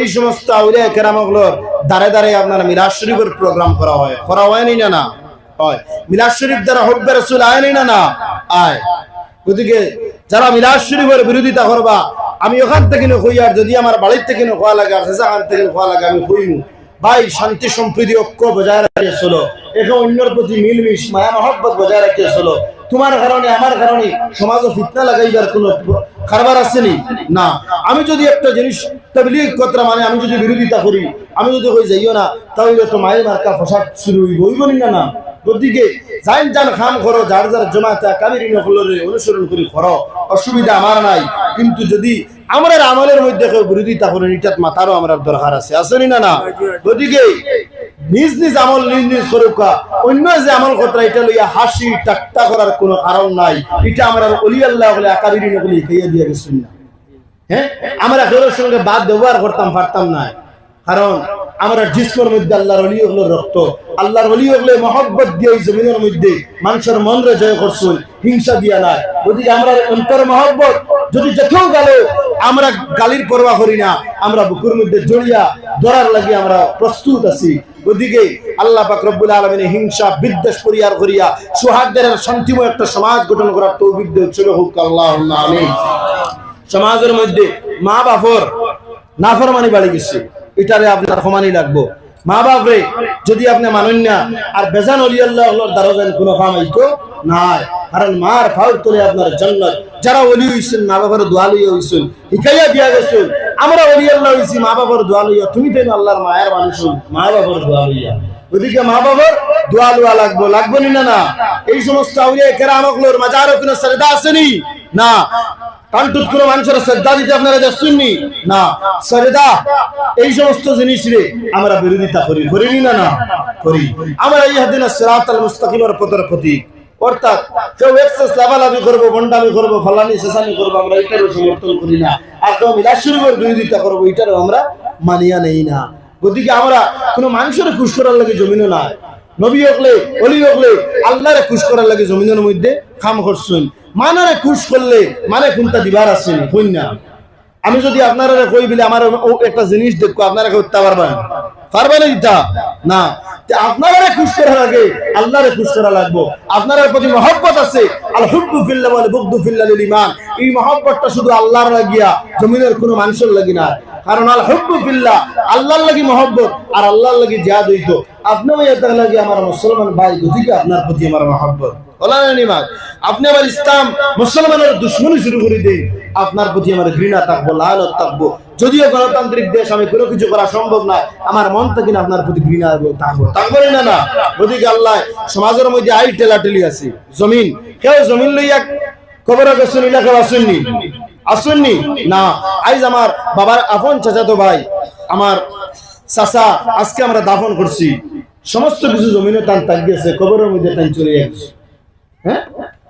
এই সমস্ত আউলিয়া কেরামগুলোর দাঁড়ে দাঁড়ে আপনার মিরাজ শরীফের প্রোগ্রাম করা হয়। করা হয়নি না না? হয়। মিলাদ শরীফ দ্বারা হব্বে রসুল আয়নি না না? আয়। গতিকে যারা মিলাদ শরীফের বিরোধিতা করবা, আমি ওখান থেকে হই, আর যদি আমার বাড়ির থেকে হওয়া লাগে, আর সেখান থেকে হওয়া লাগে, আমি হইমু। ভাই, শান্তি, সম্প্রীতি, ঐক্য বজায় রাখিয়ে চলো। এখন অন্যর প্রতি মিলমিশ, মায়া, মহব্বত বজায় রাখিয়ে চলো। তোমার কারণে, আমার কারণে সমাজে ফিতনা লাগাইবার কোনো কারবার আসেনি? না। আমি যদি একটা জিনিস তাবলিগ কথা মানে আমি যদি বিরোধিতা করি, আমি যদি কই যাইও না, তাহলে তো মায়ের মার্কা ফসাদ শুরু হইব হইব না না গতিকে যাইন যান খাম করো, যার যার জমাতা কাবিরি নকলরে অনুসরণ করি, করো। অসুবিধা আমার নাই। কিন্তু যদি আমার আমলের মধ্যে কেউ বিরোধিতা করেন, এটাত মাথারও আমার দরকার আছে। আসেনি না না গতিকে নিজ নিজ আমল, নিজ নিজ করুকা অন্য যে আমল কথা, এটা লইয়া হাসি টাট্টা করার কোনো কারণ নাই। এটা আমরা অলি আল্লাহ বলে আকাবিরি নকলি খাইয়া দিয়ে গেছেন না। হ্যাঁ? আমরা কেউর সঙ্গে বাদ ব্যবহার করতাম, পারতাম না। কারণ আমরা জিসমর মধ্যে আল্লাহর অলি হলো রক্ত। আল্লাহর অলি হলে মহব্বত দিয়ে এই জমিনের মধ্যে মানুষের মন রে জয় করছুন, হিংসা দিয়া নাই। গতিকে আমরা অন্তর মহব্বত, যদি যেতেও গেল আমরা গালির পরোয়া করি না, আমরা বুকুর মধ্যে জড়িয়া ধরার লাগি আমরা প্রস্তুত আছি। ওদিকে আল্লাহ পাক রব্বুল আলমিনে হিংসা, বিদ্বেষ পরিহার করিয়া সুহাগদের শান্তিময় একটা সমাজ গঠন করার তৌফিক দিচ্ছিল হুক আল্লাহ আমিন। সমাজের মধ্যে মা বাপর নাফরমানি বাড়ি গেছে। এটারে আপনার সমানই লাগবো। মা বাপ রে যদি আপনি মানেন না, আর বেজান অলি আল্লাহ দ্বারা কোনো কাম নাই। কারণ মার ফাউর তোলে আপনার যারা অলি হইছেন, মা বাবার দোয়া লইয়া হইছেন দিয়া গেছেন, আমরা আল্লাহ মা বাবার দোয়া তুমি তো আল্লাহর মায়ের মানুষ মা বাবার ওদিকে মা বাবার লাগবো লাগবো না না এই সমস্ত আউলিয়া কোনো সরদা আসেনি না? কান্টুত কোনো মানুষের শ্রদ্ধা দিতে আপনারা যাচ্ছেননি না? সরেদা এই সমস্ত জিনিস রে আমরা বিরোধিতা করি করিনি না না করি। আমরা এই মুস্তাকিমের প্রতীক। অর্থাৎ কেউ এক্সেস লাভালাভি করব করব করব, আমরা এটারও সমর্থন করি না। আর কেউ বিরোধিতা করব, এটারও আমরা মানিয়া নেই না। গতিকে আমরা কোনো মানুষের খুশ করার লাগে জমিনও না নবী হকলে অলি হকলে আল্লাহরে খুশ করার লাগে জমিনের মধ্যে খাম করছেন। মানারে খুশ করলে মানে কোনটা দিবার হইন না। আমি যদি আপনারা কই বলে আমার একটা জিনিস দেখব আপনারা করতে পারবেন পারবেন ইটা না। আপনারা খুশ করার আগে আল্লাহরে খুশ করা লাগবো। আপনার প্রতি মহব্বত আছে, আল হুব্বু ফিল্লাহ ওয়াল বুগদু ফিল্লাহ লিল ইমান এই মহব্বতটা শুধু আল্লাহর লাগিয়া জমিনের কোনো মানুষের লাগি না। কারণ আল হুব্বু ফিল্লাহ আল্লাহর লাগি মহব্বত আর আল্লাহর লাগি জিয়াদ হইতো। আপনিও এটা লাগি আমার মুসলমান ভাই গতিকে আপনার প্রতি আমার মহব্বত। আপনি আমার ইসলাম মুসলমানের দুশ্মনী শুরু করে দেন। আপনার প্রতি আমার ঘৃণা থাকব লালত থাকব। যদিও গণতান্ত্রিক দেশ, আমি কোনো কিছু করা সম্ভব না, আমার মন থেকে আপনার প্রতি ঘৃণা থাকব না না, ওদিকে আল্লাহ সমাজের মধ্যে টেলাটেলি আছে। জমিন, কেউ জমিন লইয়া কেউ আসেননি। আসেননি? না। আইজ আমার বাবার আপন চাচাতো ভাই, আমার চাচা, আজকে আমরা দাফন করছি। সমস্ত কিছু জমিনে টান তাক কবরের মধ্যে টান চলে গেছে হ্যাঁ?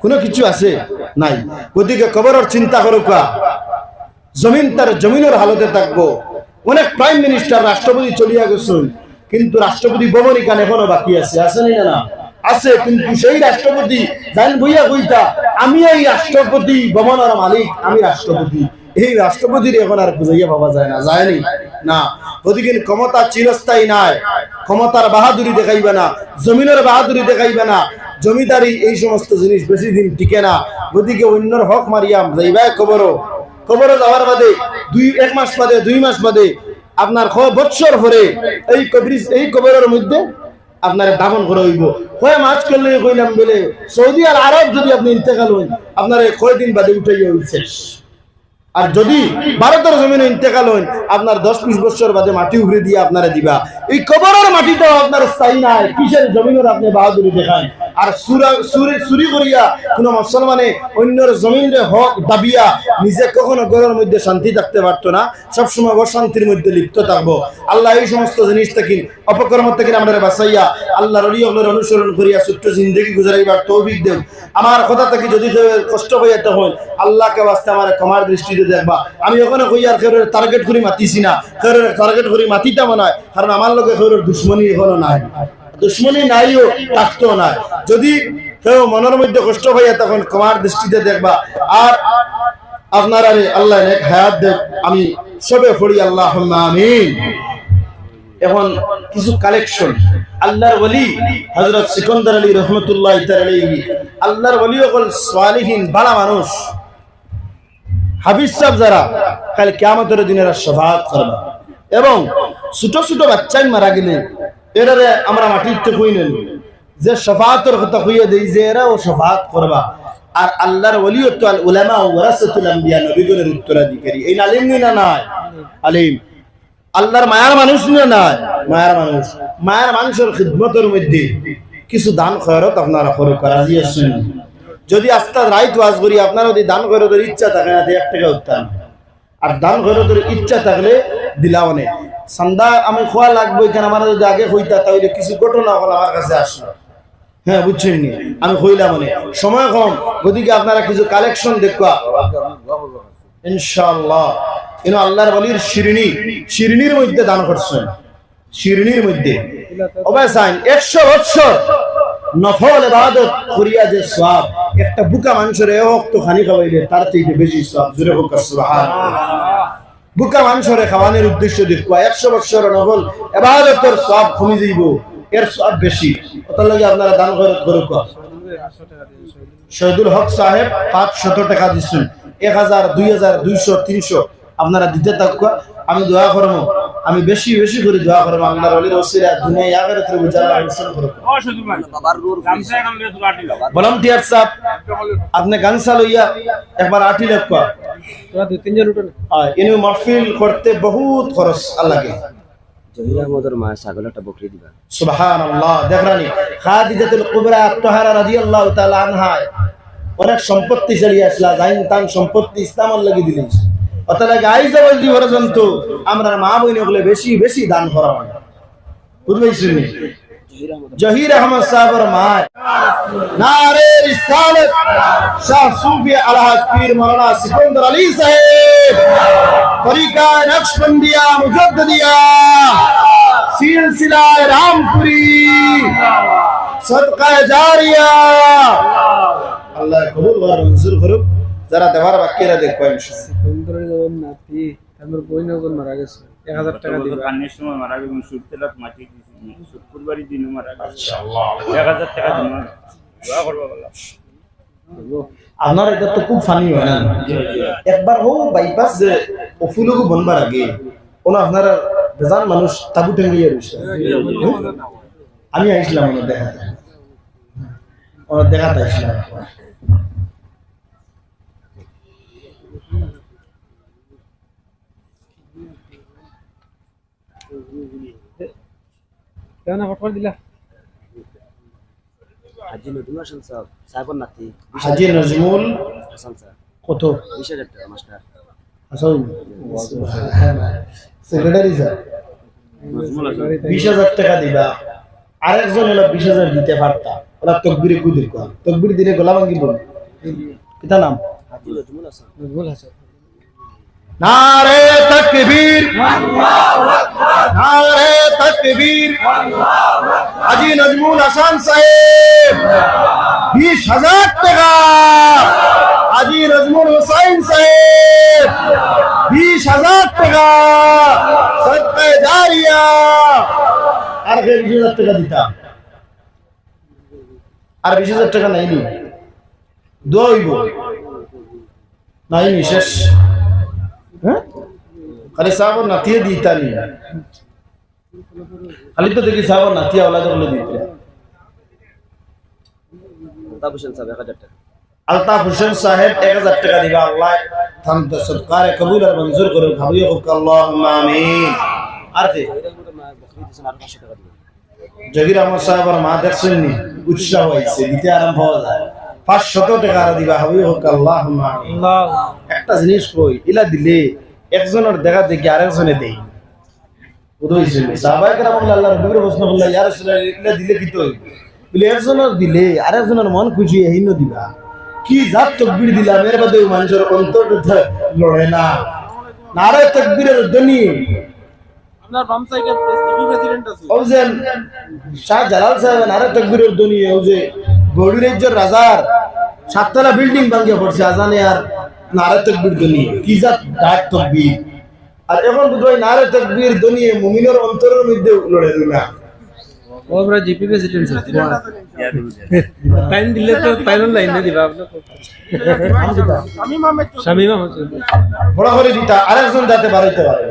কোনো কিছু আছে? নাই। গতিকে কবরের চিন্তা করুকা জমিন তার জমিনের হালতে থাকব। অনেক প্রাইম মিনিস্টার রাষ্ট্রপতি চলিয়া গেছেন। কিন্তু রাষ্ট্রপতি ভবন এখানে এখনও বাকি আছে। আছে না আছে, কিন্তু সেই রাষ্ট্রপতি জান বইয়া কইতা আমি এই রাষ্ট্রপতি ভবনের মালিক, আমি রাষ্ট্রপতি। এই রাষ্ট্রপতির এখন আর বুঝাইয়া পাওয়া যায় না। যায়নি না? ওদিকে ক্ষমতা চিরস্থায়ী নাই। ক্ষমতার বাহাদুরি দেখাইবে না। জমিনের বাহাদুরি দেখাইবে না। জমিদারি এই সমস্ত জিনিস বেশি দিন টিকে না। ওদিকে অন্যর হক মারিয়াম যাইবা খবরও খবরও যাওয়ার বাদে দুই এক মাস বাদে, দুই মাস বাদে আপনার খ বৎসর পরে এই কবরি এই কবরের মধ্যে আপনার দাফন করে হইব। কয় মাছ করলে কইলাম বলে, সৌদি আর আরব যদি আপনি ইন্তেকাল হইন আপনার কয়দিন বাদে উঠাইয়া শেষ আর যদি ভারতের জমিনে ইন্তেকাল হইন, আপনার দশ বিশ বছর বাদে মাটি উভরে দিয়ে আপনারা দিবা। এই কবরের মাটিটাও আপনার স্থায়ী নাই, কিসের জমিনের আপনি বাহাদুরি দেখান? আর চুরি করিয়া কোন মুসলমানে অন্যের জমিনে হক দাবিয়া নিজে কখনো ঘরের মধ্যে শান্তি থাকতে পারতো না, সবসময় অশান্তির মধ্যে লিপ্ত থাকব। আল্লাহ এই সমস্ত জিনিস থেকে অপকর্ম থেকে আমরা বাঁচাইয়া আল্লাহ রলি অনুসরণ করিয়া ছোট্ট জিন্দগি গুজারাইবার তৌফিক দেব আমার কথা থেকে যদি কষ্ট হইয়া তখন আল্লাহকে বাস্তে আমার ক্ষমার দৃষ্টিতে আমি ওখানে কই কেউ টার্গেট মাতিছি না কেউ টার্গেট কারণ আমার কেউ দুশ্মনী এখনও নাই। দুশ্মনী নাইও থাকতো না যদি কেউ মনের মধ্যে কষ্ট হইয়া তখন ক্ষমার দৃষ্টিতে দেখবা। আর আপনারা আল্লাহ এক হায়াত দেব আমি সবে পড়ি আল্লাহ আমিন। এখন কিছু কালেকশন আল্লাহর ওলি হযরত সিকন্দর আলী রহমতুল্লাহ আল্লাহর ওলি হল সালিহিন বালা মানুষ। হাফিজ সাহেব যারা, কাল কিয়ামতের দিন এরা শফাআত করবে। এবং ছোট ছোট বাচ্চাই মারা গেলে, এরারে আমরা মাটিতে কই নেন যে শফাআতের কথা কইয়া দেই, যে এরা ও শফাআত করবা। আর আল্লাহর ওলিয়ত আল উলামা ওয়ারাসাতুল আম্বিয়া নবীগণের উত্তরাধিকারী। এই আলিম না নাই? আলিম। আল্লাহর মায়ার মানুষ না নাই? মায়ার মানুষ। মায়ার মানুষের খিদমতের মধ্যে কিছু দান খয়রত আপনারা করে রাজি আছেন যদি আস্তা রাইত ওয়াজ করি আপনার যদি দান খয়রতের ইচ্ছা থাকে না এক টাকা উত্তান আর দান খয়রতের ইচ্ছা থাকলে দিলাও নে। সান্দা আমি খোয়া লাগবে, এখানে আমার যদি আগে হইতা, তাহলে কিছু ঘটনা হল আমার কাছে আসলো। হ্যাঁ বুঝছেন নি? আমি হইলাম মানে সময় কম ওদিকে আপনারা কিছু কালেকশন দেখবা। ইনশাআল্লাহ। ইনো আল্লাহর বলির শিরনি শিরনির মধ্যে দান করছেন। শিরনির মধ্যে। অবাই সাইন 100 বছর নফল ইবাদত করিয়া যে সওয়াব, একটা বুকা মানুষের এক তো খানি খাওয়াইলে তার থেকে বেশি সওয়াব, জুরে হোক বুকা মানুষের খাওয়ানোর উদ্দেশ্য দেখবা 100 বছর নফল ইবাদতের সওয়াব কমে যাইব, এর সওয়াব বেশি। ওটার লাগে আপনারা দান খরচ করুক শহীদুল হক সাহেব পাঁচ শত টাকা দিচ্ছেন, এক হাজার, দুই হাজার, দুইশো, তিনশো। আপনারা দিতে থাকুক, আমি দোয়া করব। আমি বেশি বেশি করে দোয়া করব আল্লাহর অলির ওসিরা দুনিয়া ইয়াগের ভলান্টিয়ার সাহেব, আপনি গানসা লইয়া একবার আটি না ইনি মাহফিল করতে বহুত খরচ আল্লাহকে। অনেক সম্পত্তি চালিয়ে আসলা তান সম্পত্তি ইসলামের লাগি দিলেন অতলা গাই যাবল দি পর্যন্ত আমরা মা বইনে বলে বেশি বেশি দান করা হয় বুঝবেন জহির আহমদ সাহেবের মা নারে রিসালত। শাহ সুফি আলহাজ পীর মৌলানা সিকন্দর আলী সাহেব। তরিকা নকশবন্দিয়া মুজদ্দিয়া সিলসিলায় রামপুরি। সদকায়ে জারিয়া। আল্লাহ করুক। যারা দেওয়ার বাকিরা দেখব ইনশাআল্লাহ। সুন্দরের যখন নাতি তারপর বই যখন মারা গেছে। এক হাজার টাকা দিবা। কান্নের সময় মারা গেল সুদ তেলাত মাটি শুক্রবারই দিনও মারা গেছে। এক হাজার টাকা দিন করব আপনার এটা তো খুব ফানি হয় না? একবার হো বাইপাস যে অফুলকু বনবার আগে কোনো আপনারা বেজান মানুষ তাবু টেঙ্গিয়ে রয়েছে। আমি আইছিলাম ওনার দেখাতে ওনার দেখাতে আইছিলাম। কেন না ফটফট দিলা। হাজি নতুন হাসান সাহেব সাহেবের নাতি হাজি নজমুল হাসান সাহেব কত? বিশ হাজার টাকা মাস্টার। আসল সেক্রেটারি স্যার। বিশ হাজার টাকা দিবা। আরেকজন হলো বিশ হাজার দিতে পারতা। ওরা তকবিরে কুদির কর তকবির দিলে গোলা ভাঙ্গি বল কিতা নাম নজমুল হাসান। নজমুল হাসান। নারে তকবীর। নারে তকবীর। হাজি নজমুল হাসান সাহেব, বিশ হাজার টাকা। হাজি নজমুল হুসাইন সাহেব, বিশ হাজার টাকা। সদকায়ে জারিয়া। আর কে বিশ হাজার টাকা দিতাম? আর বিশ হাজার টাকা নাইনি। দোয়া হইব। নাইনি, শেষ। হ্যাঁ? খালি সাহাবর নাতিয়ে দিতা নি। খালি তো দেখি সাহাবর নাতিয়া ওলা বলে দিতে। আলতাফ হোসেন সাহেব এক হাজার টাকা। আলতাফ হোসেন সাহেব এক হাজার টাকা দিবা আল্লাহ। থাম তো কবুল আর মঞ্জুর করে ভাবিয়ে হোক আল্লাহ আমিন। আর কে? জহির বকরি দিয়েছেন আর আহমদ মা দেখছেন নি উৎসাহ হয়েছে দিতে আরম্ভ হওয়া যায়। পাঁচশত টাকা দিবা ভাবিয়ে হোক আল্লাহ আমিন একটা জিনিস কই ইলা দিলে একজনের দেখা দেখি আরেকজনে দেই। দিলে আরেকজনের মন খুশি হিন্ন দিবা। কি জাত তকবীর দিলা মেরে বাদে মানুষের অন্তর লড়ে না। নারে তকবীরের ধ্বনি। আপনার বাম সাইডে প্রেসিডেন্ট আছে। শাহ জালাল সাহেব নারে তকবীরের ধ্বনি ও যে গৌরী রাজ্যের রাজার সাততলা বিল্ডিং ভাঙ্গে পড়ছে। আজানে আর নারে তকবীর ধ্বনি। কি জাত ডাক তকবীর। আর এখন বুঝবাই নারে তকবীর দুনিয়ে মুমিনের অন্তরের মধ্যে লড়ে না। ও জিপি প্রেসিডেন্ট টাইম দিলে তো ফাইনাল লাইনে দিবা। আপনার শামিম বড় করে দিতা আরেকজন যাতে বাড়াইতে পারে।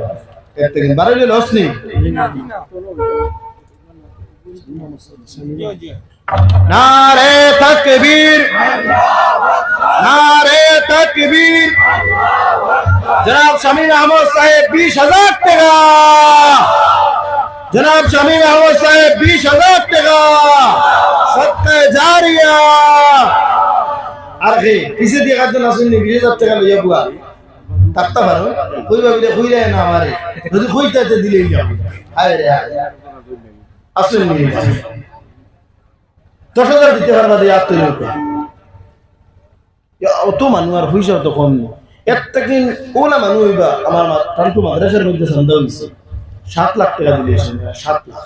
বাড়াইলে লস নেই। নারে তকবীর নারে তকবীর। জনাব শামীম আহমদ সাহেব বিশ হাজার টাকা। জনাব শামীম আহমদ সাহেব বিশ হাজার টাকা। সত্য জারিয়া। আর কে কিসে দিয়ে কাজ না শুননি বিশ হাজার টাকা লইয়া বুয়া। থাকতে পারো কই ভাবিলে কইলে না আমারে। যদি কইতে দিলেই যাবে আয় রে আয় আসুন নিয়ে দশ হাজার দিতে পারবা দিয়ে আত্মীয় অত মানুষ আর পয়সা তো কম থেকে ওলা মানুষ হইবা, আমার টান্টু মাদ্রাসার মধ্যে সন্দেহ হয়েছে সাত লাখ টাকা দিলে সাত লাখ।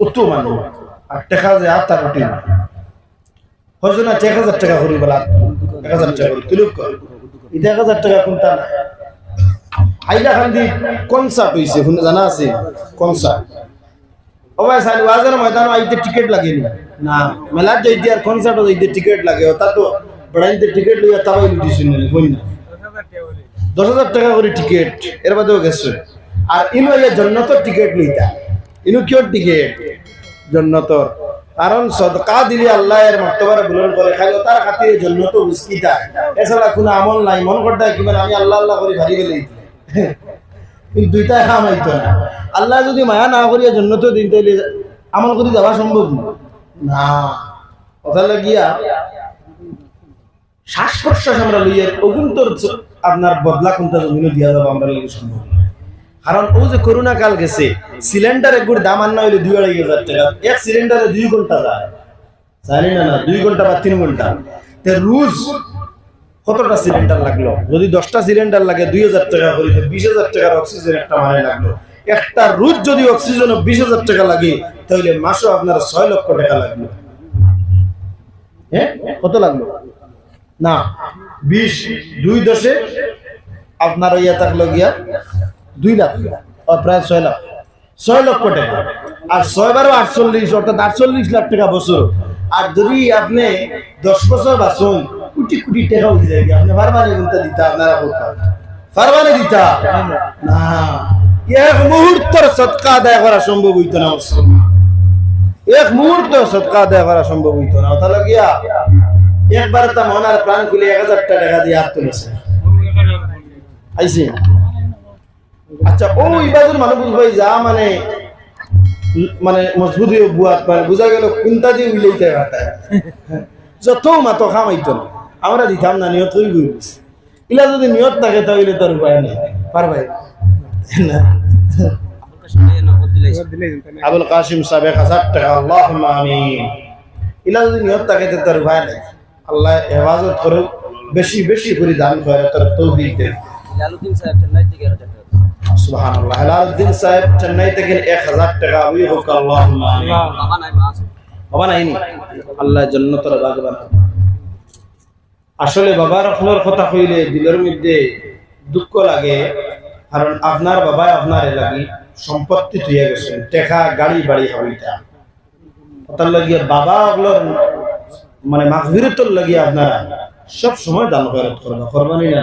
অত মানুষ। আর টাকা যে আর তার রুটিন। হয়তো না এক এক হাজার টাকা কোনটা না হাইলাকান্দি কনসার্ট হইছে শুনে জানা আছে? কনসার্ট লাগে টাকা ইনো ইনো কারণ সদকা দিলে আল্লাহ এর মর্তবার করে খাইলো তার জন্নত উস্কিতা এছাড়া কোনো আমল নাই, মন করতে কিংবা আমি আল্লাহ আল্লাহ করে ভারি গেলে এই দুইটা কাম হইতো না আল্লাহ যদি মায়া না করিয়া জন্নত দিন তাইলে আমল করে যাওয়া সম্ভব না। কথা লাগিয়া শ্বাস প্রশ্বাস আমরা লইয়া অগুন্তর আপনার বদলা কোনটা জমিনে দিয়া যাব আমরা লইয়া সম্ভব কারণ ও যে করোনা কাল গেছে সিলিন্ডার একগুর দাম আন্না হইলে দুই আড়াই হাজার টাকা। এক সিলিন্ডারে দুই ঘণ্টা যায়। জানি না না দুই ঘণ্টা বা তিন ঘণ্টা। তে রুজ কতটা সিলিন্ডার লাগল? যদি দশটা সিলিন্ডার লাগে, দুই হাজার টাকা করিতে বিশ হাজার টাকার অক্সিজেন একটা মানে লাগল। একটা রুজ যদি অক্সিজেন বিশ হাজার টাকা লাগে, তাহলে মাসও আপনার ছয় লক্ষ টাকা লাগল। হ্যাঁ কত লাগল? না, বিশ, দুই দশে আপনার ইয়া থাকল গিয়া দুই লাখ। প্রায় ছয় লাখ। ছয় লক্ষ টাকা। আর ছয় বারো আটচল্লিশ, অর্থাৎ আটচল্লিশ লাখ টাকা বছর। আর যদি আপনি দশ বছর বাঁচুন কোটি কোটি টাকা উঠে যায় আপনি ফারমানে কিন্তু দিতা, আপনারা কোথাও ফারমানে দিতা? না। এক মুহূর্তের সৎকা আদায় করা সম্ভব হইতো না এক মুহূর্ত সৎকা আদায় করা সম্ভব হইতো না। তাহলে গিয়া একবার তা মনার প্রাণ খুলে এক হাজার টাকা দিয়ে আর তুলেছে। আইসে আচ্ছা ও ইবাদুর মানুষ বুঝবাই যা মানে মানে মজবুত হয়ে বুয়াত মানে বুঝা গেল কোনটা দিয়ে উইলাইতে হাতায় যত মাত খামাইতো না। আমরা দিতাম না নিয়ত হয়ে গই ইলা যদি নিয়ত থাকে তাহলে তোর উপায় নেই। পারবাই না। আবুল কাসিম সাহেব এক হাজার টাকা। আল্লাহ আমিন। ইলা যদি নিয়ত থাকে তোর উপায় নেই। আল্লাহ হেফাজত করুক বেশি বেশি করে দান করে তোর তৌফিক দেয় লালুদ্দিন সাহেব চেন্নাই থেকে এক হাজার টাকা সুবহানাল্লাহ। হেলালউদ্দিন সাহেব চেন্নাই থেকে এক হাজার টাকা। আমি হোক আল্লাহ আমিন। বাবা নাই বাবা নাইনি? আল্লাহ জন্নতর বাগবান। আসলে বাবার আপনার কথা কইলে দিলের মধ্যে দুঃখ লাগে, কারণ আপনার বাবা আপনার লাগি সম্পত্তি তুইয়া গেছেন, টেকা গাড়ি বাড়ি হইতা ওটার লাগিয়ে বাবা আপনার মানে মাগফিরতর লাগিয়ে আপনারা সব সময় দান খয়রাত করবা করবানি না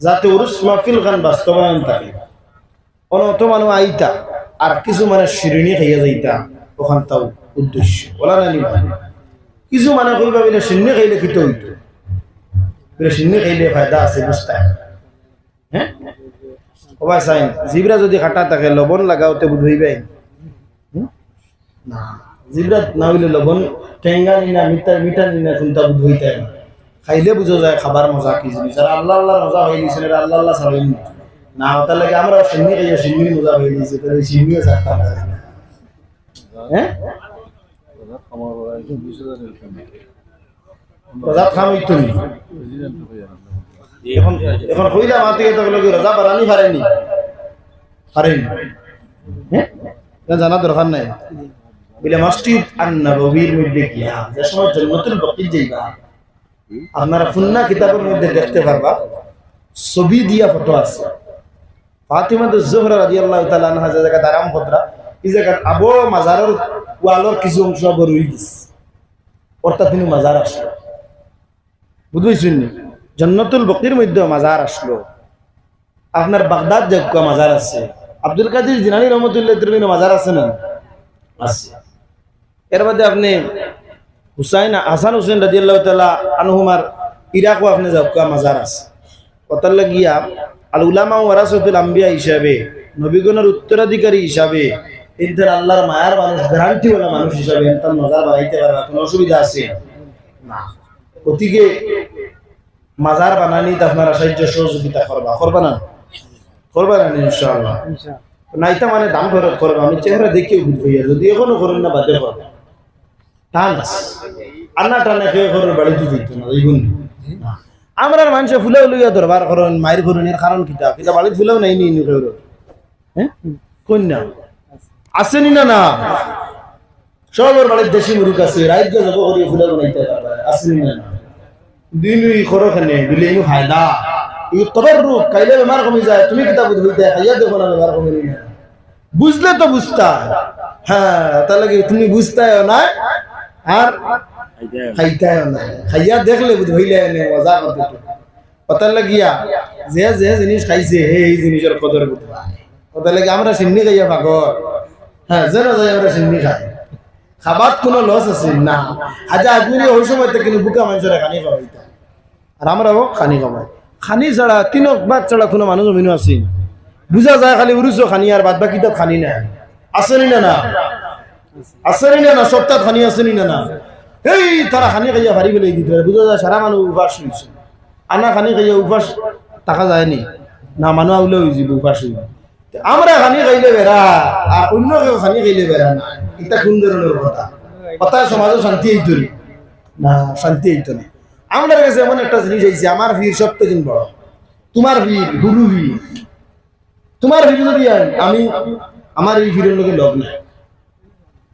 যাতে উরুস মাহফিল গান বাস্তবায়ন থাকে। অনত মানুষ আইতা, আর কিছু মানে শিরিনি খাইয়া যাইতা ওখান তাও উদ্দেশ্য। বলা না নিবা কিছু মানে কইবা বলে শিন্নি খাইলে কিতো হইতো? বলে খাইলে ফায়দা আছে, বুঝতে? হ্যাঁ? ওবা জিবরা যদি খাটা থাকে, লবণ লাগাওতে হইবে না, জিবরা না হইলে লবণ টেঙ্গা নিনা কোনটা বুধ হইতে না খাইলে বুঝা যায় খাবার মজা কি জিনিস। আর আল্লাহ আল্লাহ মজা হয়ে গেছে আল্লাহ আল্লাহ ছাড়েন না। ওটার লাগে আমরা সিন্নি খাইয়া সিন্নি মজা হয়ে গেছে, তাহলে সিন্নিও না। হ্যাঁ? রোজা খামই তুমি এখন এখন কইলা মাতি রোজা বাড়ানি পারেনি? পারেনি। হ্যাঁ জানা দরকার নাই। বলে মধ্যে গিয়া যে সময় যাইবা, আপনারা ফুন্না কিতাবের মধ্যে দেখতে পারবা, ছবি দিয়া ফটো আছে। ফাতিমা জোহরা রাদিয়াল্লাহু তাআলা আনহা যে জায়গা দারাম এই জায়গা আবো মাজারের ওয়ালের কিছু অংশ রয়ে গেছে। অর্থাৎ তিনি মাজার আসলো। বুঝবেন নি জন্নতুল বকির মধ্যে মাজার আসলো। আপনার বাগদাদ যজ্ঞ মাজার আছে। আব্দুল কাদির জিনানি রহমতুল্লাহ মাজার আছে না? আছে। এর মধ্যে আপনি হুসাইন হাসান হুসেন রাদিয়াল্লাহু তাআলা আনহুমার ইরাকও আপনি যজ্ঞ মাজার আছে। কথার লাগিয়া আল উলামা ওয়ারাসাতুল আম্বিয়া হিসাবে, নবীগণের উত্তরাধিকারী হিসাবে, এদের আল্লাহর মায়ার মানুষ গ্যারান্টি ওলা মানুষ হিসাবে তার মাজার বানাইতে পারবে কোনো অসুবিধা আছে? না। গতিকে মাজার বানানিতে আপনারা সাহায্য সহযোগিতা করবা। করবা না? করবা না ইনশাআল্লাহ। নাইতা মানে দাম খরচ করবা। আমি চেহারা বুঝব যদি এখনও করেন না বাদে করবে। টান আন্না টানে ঘরের বাড়িতে দিত না এইগুন মানুষে ফুলেও লইয়া দরবার করেন মায়ের করেন এর কারণ বাড়িতে ফুলেও নাই নি খেয়ে হ্যাঁ? কন্যা। আসেনি না না? সবার বাড়ির দেশি মুরুখ আছে রাজ্য যাব করিয়ে ফুলে বানাইতে পারবে আসেনি না না? দিন খরো খানে দিলে ইনু ফায়দা কবর রূপ কাইলে বেমার কমে যায়, তুমি কিতা বুঝ হইতে খাইয়া দেখো না বেমার কমে না বুঝলে তো বুঝতা। হ্যাঁ তাহলে কি তুমি বুঝতে না, আর খাইতে না। খাইয়া দেখলে হইলে নে মজা করতে কথা লাগিয়া যে যে জিনিস খাইছে হে এই জিনিসের কদর কথা লাগে আমরা সিন্নি খাইয়া পাগল। হ্যাঁ যেন যাই আমরা সিন্নি খাই। খাবার কোনো লস আছে? না। আজ আজমিরি ওই সময় কিন্তু বুকা মানুষেরা খানি খাওয়াইতা। আর আমরাও খানি খাওয়াই। খানি ছাড়া, তিনক বাদ ছাড়া কোনো মানুষ অমিনো আছে। বুঝা যায় খালি উরুছো খানি আর বাদ বাকি তো খানি নাই। আসেনি না না? আসেনি না না? সপ্তাহ খানি আসেনি না না? এই তারা খানি খাইয়া ভারি বেলে দিতে পারে বুঝা যায় সারা মানুষ উপাস হয়েছে আনা খানি খাইয়া উপাস টাকা যায়নি না? মানুষ আউলে হয়ে উপাস হইব আমরা খানি খাইলে বেড়া, আর অন্য কেউ খানি খাইলে বেড়া না। এটা কোন ধরনের কথা? কথা সমাজে শান্তি হইতো না? শান্তি হইতো না। আমার কাছে এমন একটা জিনিস হয়েছে আমার ভিড় সব থেকে বড়। তোমার ভিড় হুলু ভিড়। তোমার ভিড় যদি আমি আমার এই ভিড়ের লোকের লগ নাই।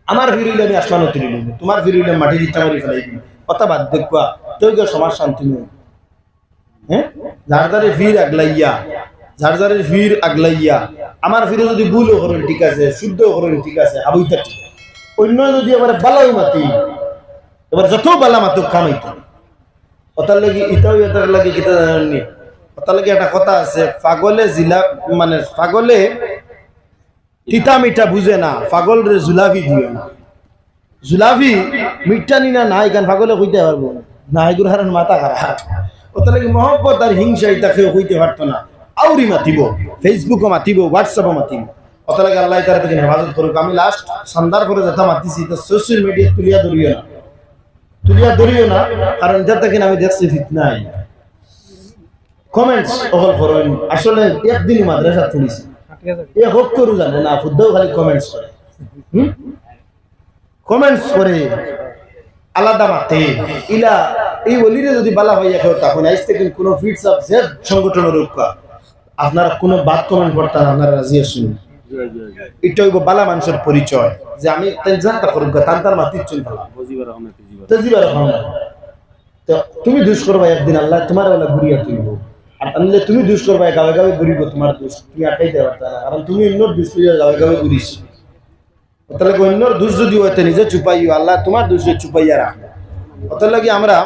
আমার ভিড় হইলে আমি আসমান তুলি লইব তোমার ভিড় হইলে মাটির ইচ্ছা মারি ফেলাই দিবি। কথা বাদ দেখবা তুই সমাজ শান্তি নেই। হ্যাঁ? যার যারে ভিড় আগলাইয়া যারে ভিড় আগলাইয়া। আমার ভিড়ে যদি ভুলও করেন, ঠিক আছে শুদ্ধ করেন, ঠিক আছে আবইতা ঠিক। অন্য যদি এবার বালাই মাতি, এবার যত বালা মাতুক কামাইতে ওটার লাগি ইটাও এটার লাগি কিতা জানেননি? ওটার লাগি একটা কথা আছে, পাগলে জিলা মানে পাগলে তিতা মিঠা বুঝে না পাগল রে জুলাভি দিও না। জুলাভি মিঠা নিনা না এখান পাগলে কইতে পারব না। এগুলো হারান মাথা খারাপ। ওটা লাগি মহব্বত আর হিংসা এটা কেউ কইতে পারতো না। আউরি মাতিব ফেসবুকও মাতিব হোয়াটসঅ্যাপও মাতিব লাগে আল্লাহ তারা থেকে হেফাজত করুক। আমি লাস্ট সন্ধ্যার পরে যেটা মাতিছি তো সোশ্যাল মিডিয়া তুলিয়া ধরিও না। তুলিয়া ধরিও না, কারণ যেটা কিনা আমি দেখছি ফিতনাই কমেন্টস অকল করেন। আসলে একদিনই মাদ্রাসা তুলিছি। এ হোক করু জানে না, ফুদ্দাও খালি কমেন্টস করে। কমেন্টস করে আলাদা মাতে ইলা এই অলিরে যদি বালা হইয়া কেউ তখন আইস থেকে কোনো ফিটস আপ সংগঠনের রক্ষা আপনারা কোনো বাদ কমেন্ট করতেন আপনারা রাজি আসুন এটা হইব বালা মানুষের পরিচয় যে আমি জানতা করুক তান তার মাতির চুল ভালো তেজিবার। তুমি দুষ করবা একদিন আল্লাহ তোমার বেলা ঘুরিয়া তুলব। আর আনলে তুমি দুষ করবা গাবে গাবে ঘুরিব তোমার দুষ। তুমি আটাইতে পারতা না কারণ তুমি অন্যর দুষ গাবে গাবে ঘুরিস তাহলে অন্যর দুষ যদি হইতে নিজে চুপাইও আল্লাহ তোমার দুষ চুপাইয়া রাখবে। ওটার লাগে আমরা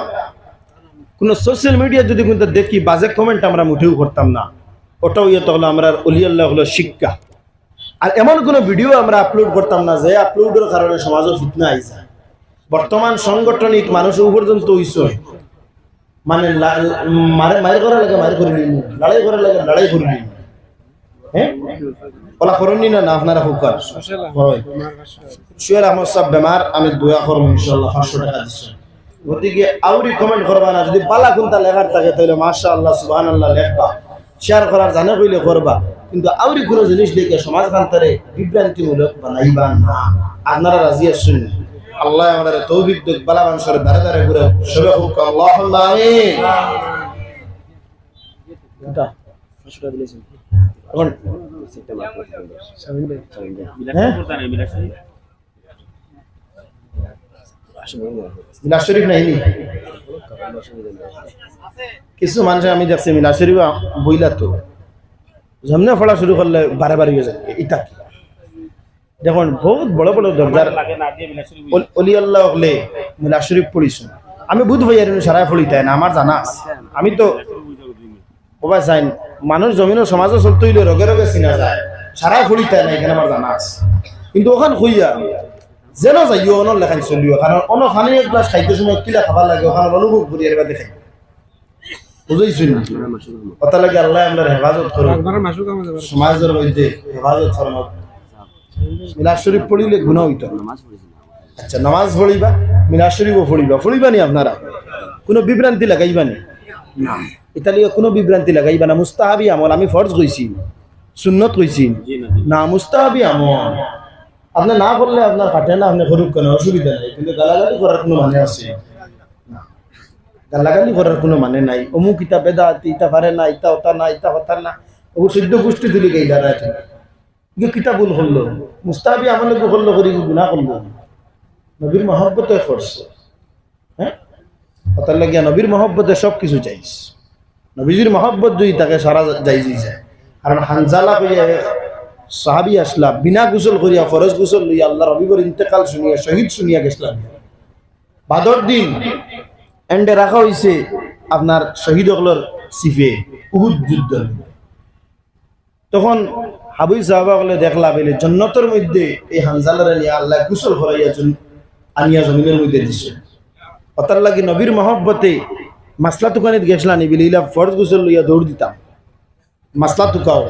কোনো সোশ্যাল মিডিয়া যদি কিন্তু দেখি বাজে কমেন্ট আমরা মুঠেও করতাম না। ওটাও ইয়ে হলো আমরা অলি আল্লাহ হলো শিক্ষা। আর এমন কোনো ভিডিও আমরা আপলোড করতাম না যে আপলোডের কারণে সমাজও ফিতনা আইসা। বর্তমান সাংগঠনিক মানুষ পর্যন্ত মানে মারে, মায়ের করা লাগে মায়ের করে নিন লড়াই করা লাগে লড়াই করে নিন হ্যাঁ? ওলা না আপনারা সব বেমার, আমি দোয়া টাকা গতিকে আউরি কমেন্ট করবা না, যদি বালা কোনটা লেখার থাকে, তাহলে মাশা আল্লাহ সুবাহান আল্লাহ লেখবা। শেয়ার করার জানে কইলে করবা। কিন্তু আউরি কোনো জিনিস দেখে সমাজ কান্তারে বিভ্রান্তিমূলক বানাইবা না। আপনারা রাজি আসুন আল্লাহ আমাদের তৌফিক দিক বালা মানুষের দাঁড়ে দাঁড়ে ঘুরে সবে হোক আল্লাহ আমিন। এখন? মিলাদ শরীফ কিছু মানুষ আমি দেখছি শরীফ বইলা তো। যেমনে পড়া শুরু করলে বারে বারে হয়ে কি? দেখুন, বহুত বড় বড় দরজার শরীফ পড়িছো। আমি বুধ ভাইয়ার সারাই ফলি তাই না, আমার জানা আছে। আমি তো চাইন মানুষ জমিনের সমাজও চলতে হইলে রগে রগে চিনা যায়। সারাই ফলি তাই না, এখানে আমার জানা আছে। কিন্তু ওখান খুইয়া যেন যাইও অনর লেখান চলিও। কারণ অন খানি এক গ্লাস খাইতে সময় কিলা খাবার লাগে ওখানে অনুভব করি এর বাদে খাই বুঝাইছি কথা লাগে আল্লাহ আমরা হেফাজত করো একবার মাসুক আমাদের বাড়ি। সমাজের মধ্যে হেফাজত ফরমাত মিলাদ শরীফ পড়িলে গুণা হইতো আচ্ছা নামাজ পড়িবা মিলাদ শরীফও পড়িবা পড়িবা নি আপনারা? কোনো বিভ্রান্তি লাগাইবা নি? না কোনো বিভ্রান্তি লাগাইবা না? মুস্তাহাবি আমল আমি ফরজ কইছি সুন্নত কইছি না মুস্তাহাবি আমল। আপনি না করলে আপনার কাটে না, আপনি করুক কেন অসুবিধা নাই, কিন্তু গালাগালি করার কোনো মানে আছে। গালাগালি করার কোনো মানে নাই। অমুক ইতা বেদা, ইতা পারে না, ইতা হতা না, ইতা হতা না। ওগুলো সদ্য গোষ্ঠী তুলি গেই দাঁড়ায় ইয়ে কিতা ভুল করল মুস্তাহাবি আমলে করল করি গুণা করল নবীর মহব্বতে করছে হ্যাঁ? কথার লাগিয়া নবীর মহব্বতে সব কিছু চাইস নবীজির মহব্বত যদি তাকে সারা যাই যায়। কারণ হানজালা করিয়া সাহাবি আসলা, বিনা গোসল করিয়া, ফরজ গোসল লইয়া আল্লাহ রবিবর ইন্তেকাল শুনিয়া, শহীদ শুনিয়া গেছিলাম বাদর দিন এন্ডে রাখা হয়েছে আপনার শহীদ হকলর সিফে, উহুদ যুদ্ধ তখন হাবুই সাহাবা বলে দেখলা বেলে জন্নতর মধ্যে এই হানজালার নিয়ে আল্লাহ কুশল হরাইয়া আনিয়া জমিনের মধ্যে দিছে। অতার লাগি নবীর মহব্বতে মাসলা তুকানিত গেছলা নি বিলিলা ফরজ গুসল লইয়া দৌড় দিতাম। মাসলা তুকাও।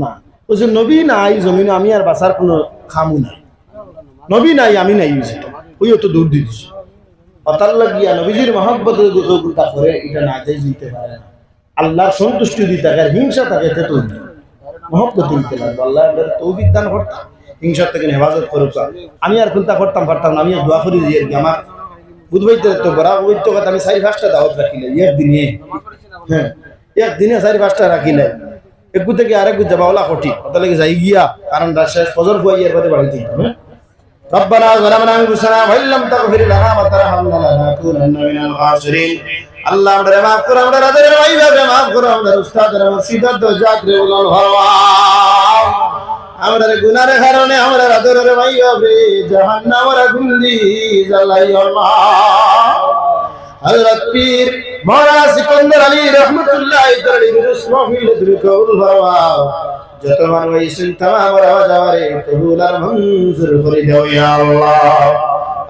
না। যে নবী নাই, জমিন আমি আর বাসার কোনো খামু নাই। নবী নাই, আমি নাই হইছে ওই তো দৌড় দিয়ে দিছে অতার লাগিয়া নবীজির মহব্বতে গুতা করে, এটা না যাই দিতে পারে না। আল্লাহর সন্তুষ্টি দিতে আর হিংসা থাকে, তে তো মহব্বত দিতে লাগবে আল্লাহ তৌফিক দান করতাম হিংসার থেকে হেফাজত করুক। আমি আর কোনটা করতাম, পারতাম না। আমি আর দোয়া করি যে আর কি আমার বুধবাইতে তো বড়া বৈত্য কথা আমি চারি পাঁচটা দাওয়াত রাখিলে। একদিনে। হ্যাঁ একদিনে চারি পাঁচটা রাখিলে। একু থেকে আরেক যাবা ওলা কঠিন ওটা লাগে যাই গিয়া কারণ শেষ ফজর ফুয়াই এর বাদে বাড়িতে যেতাম, হ্যাঁ ربنا ظلمنا انفسنا وان لم تغفر لنا وترحمنا لنكونن من الخاسرين আল্লাহ আমরা মাফ করো আমরা রাদের ভাই ভাবে মাফ করো আমরা উস্তাদের মুর্শিদার তো জাতরে উলাল হওয়া আমরা গুনার কারণে আমরা রাদের ভাই ভাবে জাহান্নামের গুন্দি জ্বালাই আল্লাহ হযরত পীর মৌলানা সিকন্দর আলী রহমতুল্লাহ তাআলার রুস মাহফিল দ্রুকউল হওয়া যত মানুষ আইসেন তামাম আওয়াজ আওয়ারে কবুল আর মঞ্জুর করে দাও ইয়া আল্লাহ।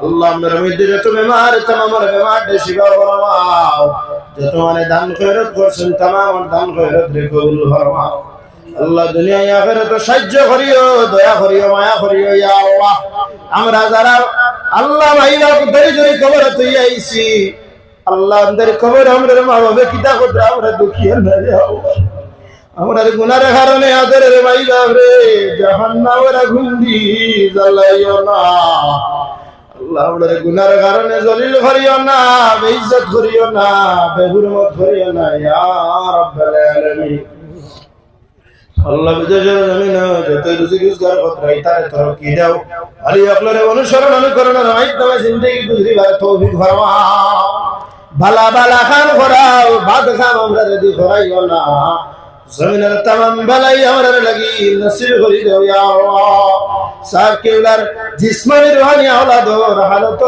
আল্লাহ আমার মধ্যে যত বেমার আর বেমার শিবা ফরমাও যত মানে দান খয়রত করছেন, তামাম দান খয়রত রে কবুল ফরমাও আল্লাহ দুনিয়া আখিরাতে সাহায্য করিও, দয়া করিও, মায়া করিও ইয়া আল্লাহ। আমরা যারা আল্লাহ ভাইরা ধরে ধরে কবর তুই আইছি আল্লাহ আমাদের কবর আমরা মা বাবা কিতা করতে আমরা দুঃখিয়ে না রে আমরা গুনার কারণে আদরের ভাই রে, জাহান্নামের আগুন দি জ্বালাইও না। আল্লাহ আমরা গুনার কারণে জলিল করিও না, বেইজ্জত করিও না, বেহুরমত করিও না, ইয়া রাব্বাল আলামিন। আল্লাহ বিদেশের জমিন যত রুজি রোজগার করাই তারে তরক্কি দাও। আলী আপনারে অনুসরণ, অনুকরণের মাধ্যমে জিন্দগি গুজরিবার তৌফিক ফরমাও সাহেব কেউলার জিসমানি রুহানি আওলাদ হালত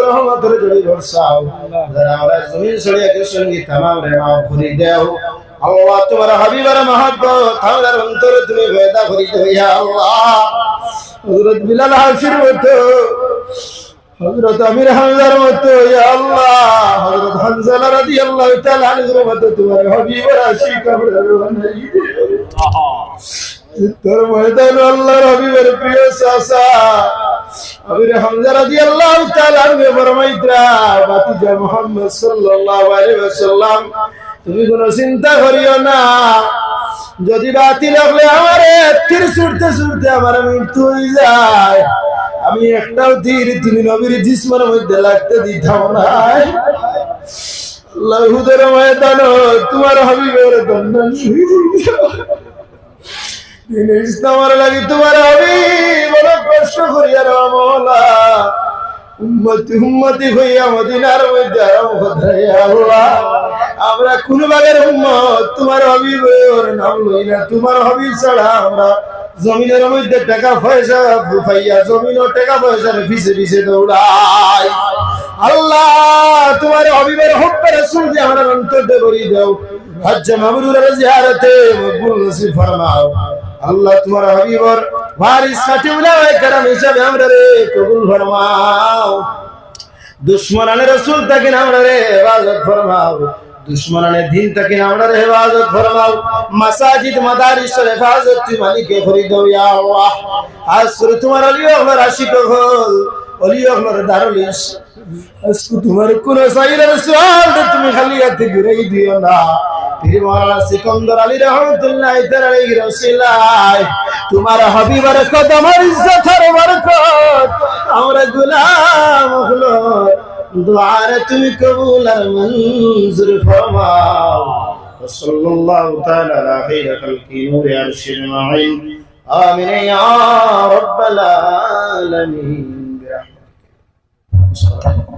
আল্লাহ, তোমার হাবিবার মহব্বত আমার অন্তরে তুমি পয়দা করি দেও ইয়া আল্লাহ। হযরত বিলাল হাসির মতো, হযরত আমির হামজার মতো, ইয়া আল্লাহ। হযরত হানজালা রাদিয়াল্লাহু তাআলা আনহুর মতো, তোমার হাবিবার আশিক আমরা তোর ময়দান আল্লাহর হাবিবের প্রিয় সাসা আমির হামজা রাদিয়াল্লাহু তাআলা আনহু বাতিজা মুহাম্মদ সাল্লাল্লাহু আলাইহি ওয়াসাল্লাম তুমি কোনো চিন্তা করিও না। যদি বাতি লাগলে আমার তীর ছুটতে ছুটতে আমার মৃত্যু হয়ে যায়। আমি একটাও তীর তুমি নবীর জিসমের মধ্যে লাগতে দিতাম না লাহুদের তোমার লাগি তোমার মৌলা উম্মতি হইয়া মদিনার মধ্যে আল্লাহ আমরা কোন বাগের উম্মত তোমার হবিবের নাম লই না তোমার হবিব ছাড়া আমরা জমিনের মধ্যে টাকা পয়সা পাইয়া জমিন ও টাকা পয়সার পিছে পিছে দৌড়াই আল্লাহ তোমার হবিবের হব্বে রাসূল দিয়ে আমরা অন্তর ভরি দাও হজ্জ মাবরুরের জিয়ারতে মকবুল নসিব ফরমাও আল্লাহ তোমার হবিবর ওয়ারিস কাটিউলায়ে کرام হিসাবে আমরা রে কবুল ফরমাও দুশ্মনানে রসুল তাকে আমরা রে হেফাজত ফরমাও দুশ্মনানে দিন তাকে আমরা হেফাজত ফরমাও। মাসাজিদ মাদারিসের হেফাজত তুমি মালিকে করি দাও ইয়া আল্লাহ। আজ করে তোমার অলি হলো আশিক হল। অলি হলো দারুলিস আজকে তোমার কোন সাইরের সওয়াল তুমি খালি হাতে ঘুরে দিও না। পীর মাওলানা সিকন্দর আলী রহমতুল্লাহ তাআলার রসিলায় তোমার হাবিবার কদমের ইজ্জতের বরকত। আমরা গোলাম হলো। দুআর তুমি কবুল আর মঞ্জুর ফরমাও وصلى الله تعالى على خير خلق نور عرش المعين آمين يا رب العالمين برحمتك